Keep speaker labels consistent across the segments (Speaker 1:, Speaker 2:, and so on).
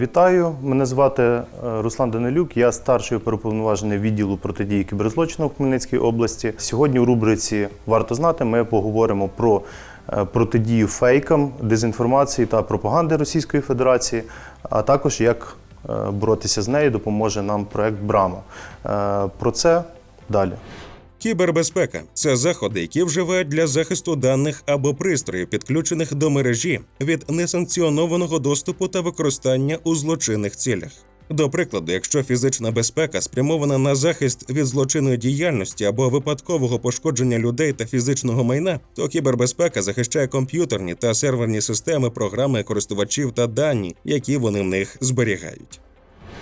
Speaker 1: Вітаю, мене звати е, Руслан Данилюк. Я старший оперуповноважений відділу протидії кіберзлочину в Хмельницькій області. Сьогодні у рубриці Варто знати ми поговоримо про е, протидію фейкам, дезінформації та пропаганди Російської Федерації, а також як е, боротися з нею допоможе нам проект Брама. Про це далі.
Speaker 2: Кібербезпека це заходи, які вживають для захисту даних або пристроїв, підключених до мережі від несанкціонованого доступу та використання у злочинних цілях. До прикладу, якщо фізична безпека спрямована на захист від злочинної діяльності або випадкового пошкодження людей та фізичного майна, то кібербезпека захищає комп'ютерні та серверні системи, програми користувачів та дані, які вони в них зберігають.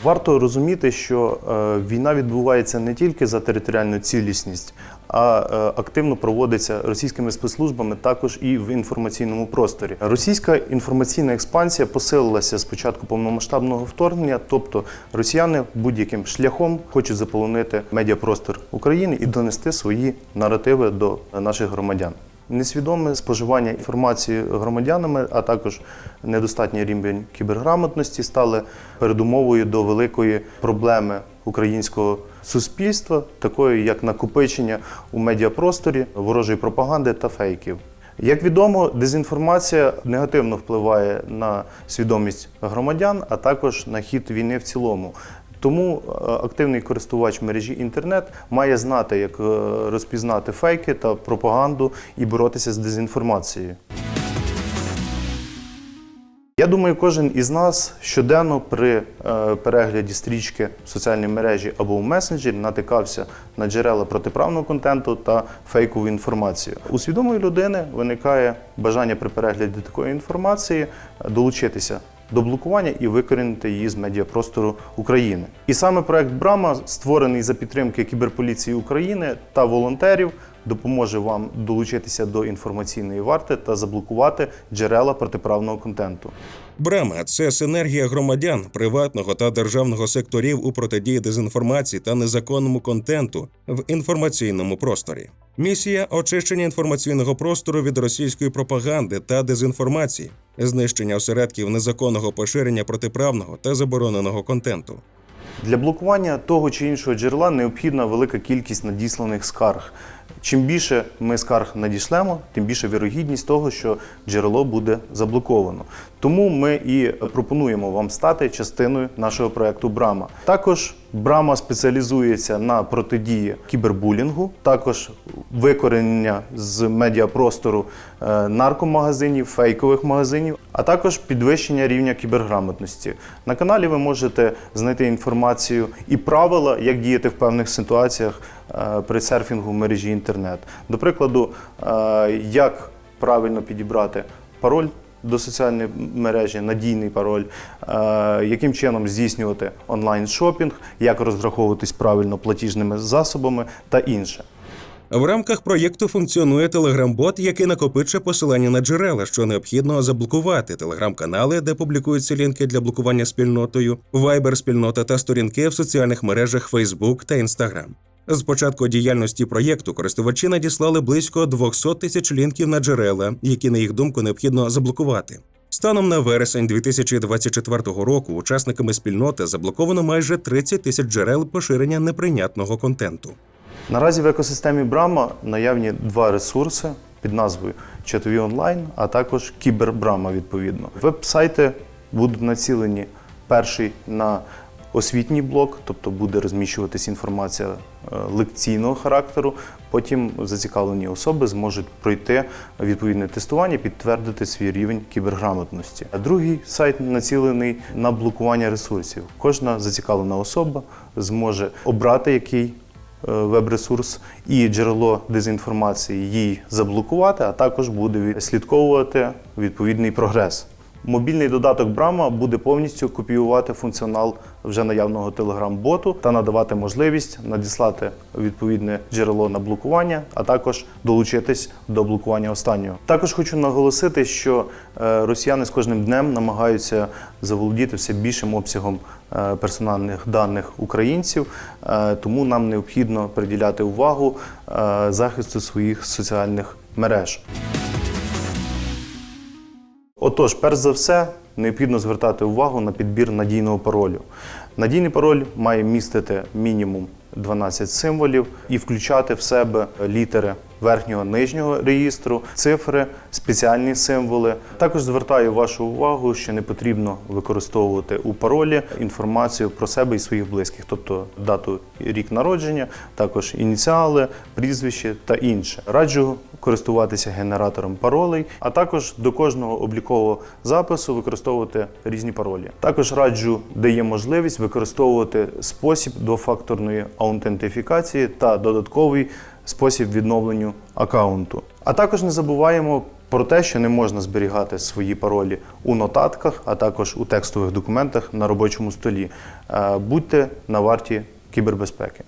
Speaker 1: Варто розуміти, що е, війна відбувається не тільки за територіальну цілісність, а е, активно проводиться російськими спецслужбами також і в інформаційному просторі. Російська інформаційна експансія посилилася з початку повномасштабного вторгнення, тобто росіяни будь-яким шляхом хочуть заполонити медіапростор України і донести свої наративи до наших громадян. Несвідоме споживання інформації громадянами, а також недостатній рівень кіберграмотності стали передумовою до великої проблеми українського суспільства, такої як накопичення у медіапросторі ворожої пропаганди та фейків. Як відомо, дезінформація негативно впливає на свідомість громадян, а також на хід війни в цілому. Тому е, активний користувач мережі інтернет має знати, як е, розпізнати фейки та пропаганду і боротися з дезінформацією. Я думаю, кожен із нас щоденно при е, перегляді стрічки в соціальній мережі або в месенджері натикався на джерела протиправного контенту та фейкову інформацію. У свідомої людини виникає бажання при перегляді такої інформації долучитися до блокування і викорінити її з медіапростору України. І саме проект Брама, створений за підтримки кіберполіції України та волонтерів, допоможе вам долучитися до інформаційної варти та заблокувати джерела протиправного контенту.
Speaker 2: Брама це синергія громадян, приватного та державного секторів у протидії дезінформації та незаконному контенту в інформаційному просторі. Місія очищення інформаційного простору від російської пропаганди та дезінформації, знищення осередків незаконного поширення протиправного та забороненого контенту.
Speaker 1: Для блокування того чи іншого джерела необхідна велика кількість надісланих скарг. Чим більше ми скарг надішлемо, тим більше вірогідність того, що джерело буде заблоковано. Тому ми і пропонуємо вам стати частиною нашого проекту Брама. Також Брама спеціалізується на протидії кібербулінгу, також викоренення з медіапростору е, наркомагазинів, фейкових магазинів, а також підвищення рівня кіберграмотності. На каналі ви можете знайти інформацію і правила, як діяти в певних ситуаціях при серфінгу в мережі інтернет. До прикладу, е, як правильно підібрати пароль до соціальної мережі, надійний пароль, е, яким чином здійснювати онлайн-шопінг, як розраховуватись правильно платіжними засобами та інше.
Speaker 2: В рамках проєкту функціонує телеграм-бот, який накопичує посилання на джерела, що необхідно заблокувати, телеграм-канали, де публікуються лінки для блокування спільнотою, вайбер-спільнота та сторінки в соціальних мережах Facebook та Instagram. З початку діяльності проєкту користувачі надіслали близько 200 тисяч лінків на джерела, які, на їх думку, необхідно заблокувати. Станом на вересень 2024 року учасниками спільноти заблоковано майже 30 тисяч джерел поширення неприйнятного контенту.
Speaker 1: Наразі в екосистемі Брама наявні два ресурси під назвою Чатові онлайн, а також Кібербрама відповідно. Веб-сайти будуть націлені перший на освітній блок, тобто буде розміщуватись інформація е, лекційного характеру. Потім зацікавлені особи зможуть пройти відповідне тестування, підтвердити свій рівень кіберграмотності. А другий сайт націлений на блокування ресурсів. Кожна зацікавлена особа зможе обрати який е, веб-ресурс і джерело дезінформації їй заблокувати, а також буде відслідковувати відповідний прогрес. Мобільний додаток Брама буде повністю копіювати функціонал вже наявного Telegram-боту та надавати можливість надіслати відповідне джерело на блокування, а також долучитись до блокування останнього. Також хочу наголосити, що е, росіяни з кожним днем намагаються заволодіти все більшим обсягом е, персональних даних українців, е, тому нам необхідно приділяти увагу захисту своїх соціальних мереж. Отож, перш за все, необхідно звертати увагу на підбір надійного паролю. Надійний пароль має містити мінімум 12 символів і включати в себе літери верхнього нижнього реєстру, цифри, спеціальні символи. Також звертаю вашу увагу, що не потрібно використовувати у паролі інформацію про себе і своїх близьких, тобто дату рік народження, також ініціали, прізвище та інше. Раджу користуватися генератором паролей, а також до кожного облікового запису використовувати різні паролі. Також раджу, де є можливість використовувати спосіб двофакторної аутентифікації та додатковий спосіб відновленню аккаунту. А також не забуваємо про те, що не можна зберігати свої паролі у нотатках, а також у текстових документах на робочому столі. Е, Будьте на варті кібербезпеки.